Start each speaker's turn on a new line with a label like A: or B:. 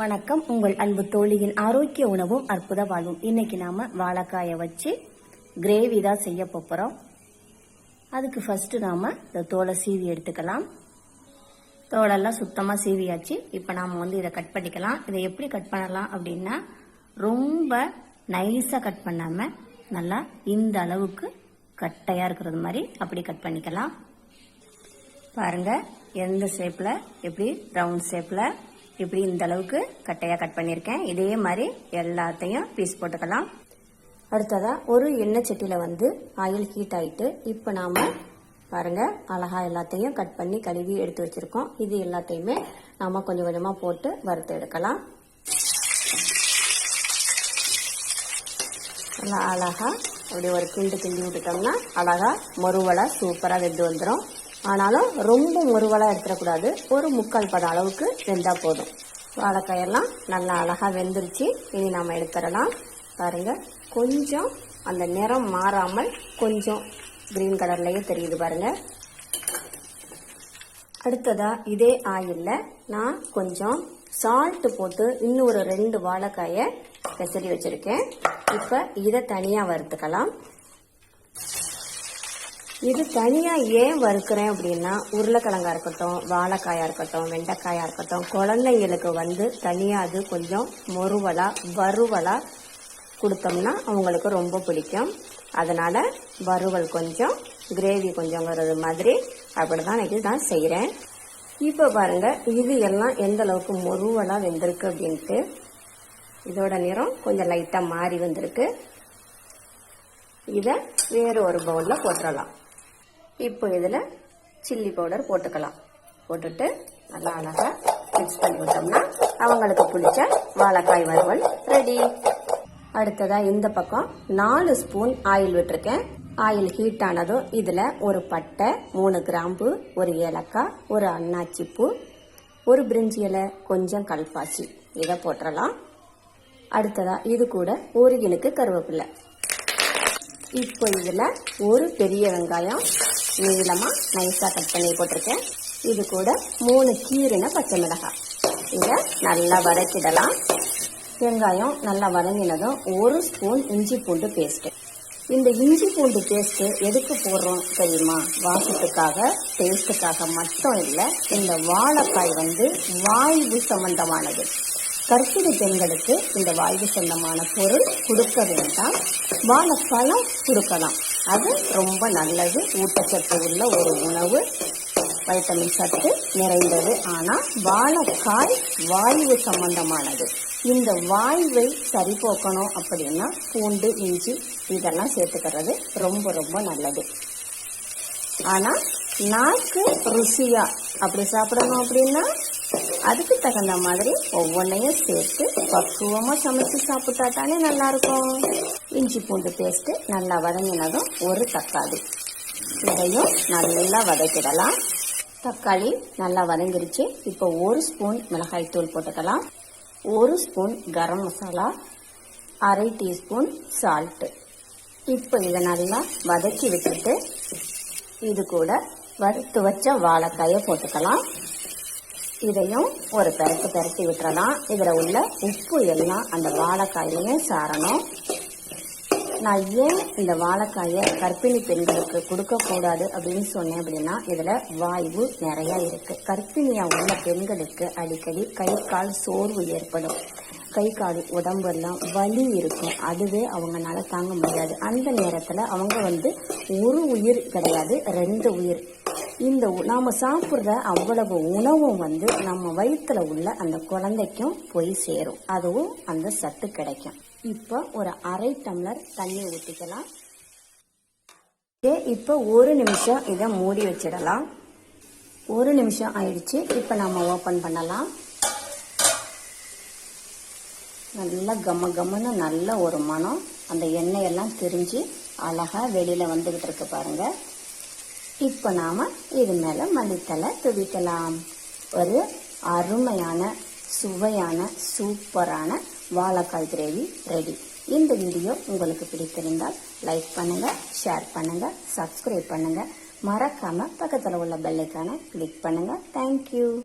A: வணக்கம். உங்கள் அன்பு தோழியின் ஆரோக்கிய உணவும் அற்புத வாழ்வும் இன்னைக்கு நாம வாழைக்காயை வச்சு கிரேவி தான் செய்ய போறோம். அதுக்கு ஃபர்ஸ்ட் நாம இந்த தோலை சீவி எடுத்துக்கலாம். தோலெல்லாம் சுத்தமாக சீவியாச்சு. இப்போ நாம வந்து இதை கட் பண்ணிக்கலாம். இதை எப்படி கட் பண்ணலாம் அப்படின்னா ரொம்ப நைஸாக கட் பண்ணாம நல்லா இந்த அளவுக்கு கட்டையாக இருக்கிறது மாதிரி அப்படி கட் பண்ணிக்கலாம். பாருங்க எந்த ஷேப்பில் எப்படி? ரவுண்ட் ஷேப்பில் இப்படி இந்த அளவுக்கு கட்டையாக கட் பண்ணியிருக்கேன். இதே மாதிரி எல்லாத்தையும் பீஸ் போட்டுக்கலாம். அடுத்ததா ஒரு எண்ணெய் சட்டியில் வந்து ஆயில் ஹீட் ஆயிட்டு இப்போ நாம பாருங்க அழகா எல்லாத்தையும் கட் பண்ணி கழுவி எடுத்து வச்சிருக்கோம். இது எல்லாத்தையுமே நாம கொஞ்சம் கொஞ்சமாக போட்டு வறுத்து எடுக்கலாம். நல்லா அழகா அப்படி ஒரு கிண்டு கிண்டி விட்டுட்டோம்னா அழகா மறுவலை சூப்பராக வெந்து வந்துடும் ஆனாலும் ரொம்ப முருவலாக எடுத்துடக்கூடாது. ஒரு முக்கால் பதம் அளவுக்கு வெந்தால் போதும். வாழைக்காயெல்லாம் நல்லா அழகாக வெந்துருச்சு. இனி நாம் எடுத்துடலாம். பாருங்கள் கொஞ்சம் அந்த நிறம் மாறாமல் கொஞ்சம் க்ரீன் கலர்லேயே தெரியுது பாருங்கள் அடுத்ததாக இதே ஆயிலில் நான் கொஞ்சம் சால்ட்டு போட்டு இன்னும் ஒரு ரெண்டு வாழைக்காயை பெசரி வச்சுருக்கேன். இப்போ இதை தனியாக வறுத்துக்கலாம். இது தனியாக ஏன் வறுக்கிறேன் அப்படின்னா உருளைக்கிழங்கா இருக்கட்டும் வாழைக்காயாக இருக்கட்டும் வெண்டைக்காயாக இருக்கட்டும் குழந்தைங்களுக்கு வந்து தனியாக அது கொஞ்சம் மொறுவலாக வறுவலாக கொடுத்தோம்னா அவங்களுக்கு ரொம்ப பிடிக்கும். அதனால் வறுவல் கொஞ்சம் கிரேவி கொஞ்சங்கிறது மாதிரி அப்படிதான் இது தான் செய்கிறேன் இப்போ பாருங்கள் இது எல்லாம் எந்த அளவுக்கு மொறுவலாக வெந்திருக்கு அப்படின்ட்டு. இதோட நிறம் கொஞ்சம் லைட்டாக மாறி வந்திருக்கு. இதை வேறு ஒரு பவுலில் போட்டுடலாம் இப்போ இதில் சில்லி பவுடர் போட்டுக்கலாம். போட்டுட்டு நல்லா அழகாக மிக்ஸ் பண்ணி விட்டோம்னா அவங்களுக்கு பிடிச்ச வாழைக்காய் வறுவல் ரெடி அடுத்ததாக இந்த பக்கம் நாலு ஸ்பூன் ஆயில் விட்டுருக்கேன். ஆயில் ஹீட் ஆனதும் இதில் ஒரு பட்டை மூணு கிராம்பு ஒரு ஏலக்காய் ஒரு அன்னாச்சி பூ ஒரு பிரிஞ்சி இலை கொஞ்சம் கல்பாசி. இதை போட்டுடலாம் அடுத்ததாக இது கூட ஒரு இனுக்கு கருவேப்பிலை. இப்போ இதில் ஒரு பெரிய வெங்காயம் நீளமாக நைஸாக கட் பண்ணி போட்டிருக்கேன். இது கூட மூணு கீரின பச்சை மிளகாய். இதை நல்லா வதக்கிடலாம். வெங்காயம் நல்லா வதங்கினதும் ஒரு ஸ்பூன் இஞ்சி பூண்டு பேஸ்ட்டு இந்த இஞ்சி பூண்டு பேஸ்ட்டு எதுக்கு போடுறோம் தெரியுமா? வாசத்துக்காக டேஸ்ட்டுக்காக மட்டும் இல்லை இந்த வாழைக்காய் வந்து வாய்வு சம்பந்தமானது. கர்ப்பிணி பெண்களுக்கு இந்த வாய்வு சொந்தமான பொருள் கொடுக்க வேண்டாம். வாழைப்பழம் கொடுக்கலாம். அது ரொம்ப நல்லது. ஊட்டச்சத்து உள்ள ஒரு உணவு. வைட்டமின் சத்து நிறைந்தது. ஆனால் வாழைக்காய் வாய்வு சம்பந்தமானது. இந்த வாய்வை சரி போக்கணும் அப்படின்னா பூண்டு இஞ்சி இதெல்லாம் சேர்த்துக்கிறது ரொம்ப ரொம்ப நல்லது. ஆனால் நாக்கு ருசியா அப்படி சாப்பிடணும் அப்படின்னா அதுக்கு தகுந்த மாதிரி ஒவ்வொன்றையும் சேர்த்து பக்குவமாக சமைச்சு சாப்பிட்டா தானே இஞ்சி பூண்டு பேஸ்ட்டு நல்லா வதங்கினதும் ஒரு தக்காளி. இதையும் நல்லா வதக்கிடலாம். தக்காளி நல்லா வதங்கிருச்சு. இப்போ ஒரு ஸ்பூன் மிளகாய் தூள் போட்டுக்கலாம். ஒரு ஸ்பூன் கரம் மசாலா அரை டீஸ்பூன் சால்ட்டு இப்போ இதை நல்லா வதக்கி விட்டுட்டு இது கூட வறுத்து வச்ச வாழைக்காயை போட்டுக்கலாம். இதையும் ஒரு பெரட்டு பெரட்டி விட்டுறலாம். இதில் உள்ள உப்பு எல்லாம் அந்த வாழைக்காயிலையும் சாரணும் நான் ஏன் இந்த வாழைக்காயை கர்ப்பிணி பெண்களுக்கு கொடுக்கக்கூடாது அப்படின்னு சொன்னேன் அப்படின்னா இதில் வாய்வு நிறையா இருக்குது கர்ப்பிணியாக உள்ள பெண்களுக்கு அடிக்கடி கை கால் சோர்வு ஏற்படும். கை கால் உடம்பெல்லாம் வலி இருக்கும். அதுவே அவங்கனால தாங்க முடியாது. அந்த நேரத்தில் அவங்க வந்து ஒரு உயிர் கிடையாது ரெண்டு உயிர். இந்த நாம் சாப்பிட்ற அவ்வளவு உணவும் வந்து நம்ம வயிற்றில் உள்ள அந்த குழந்தைக்கும் போய் சேரும். அதுவும் அந்த சத்து கிடைக்கும். இப்போ ஒரு அரை டம்ளர் தண்ணி ஊற்றிக்கலாம் இப்போ ஒரு நிமிஷம் இதை மூடி வச்சிடலாம். ஒரு நிமிஷம் ஆயிடுச்சு. இப்போ நம்ம ஓப்பன் பண்ணலாம். நல்லா கம கமன்னு நல்ல ஒரு மனம் அந்த எண்ணெயெல்லாம் திரிஞ்சு அழகாக வெளியில் வந்துக்கிட்டு இருக்கு பாருங்கள் இப்போ நாம் இது மேலே மல்லித்தலை துவிக்கலாம். ஒரு அருமையான சுவையான சூப்பரான வாழைக்காய் கிரேவி ரெடி இந்த வீடியோ உங்களுக்கு பிடித்திருந்தால் லைக் பண்ணுங்கள் ஷேர் பண்ணுங்கள் சப்ஸ்கிரைப் பண்ணுங்கள் மறக்காமல் பக்கத்தில் உள்ள பெல்லைக்கான கிளிக் பண்ணுங்கள் தேங்க்யூ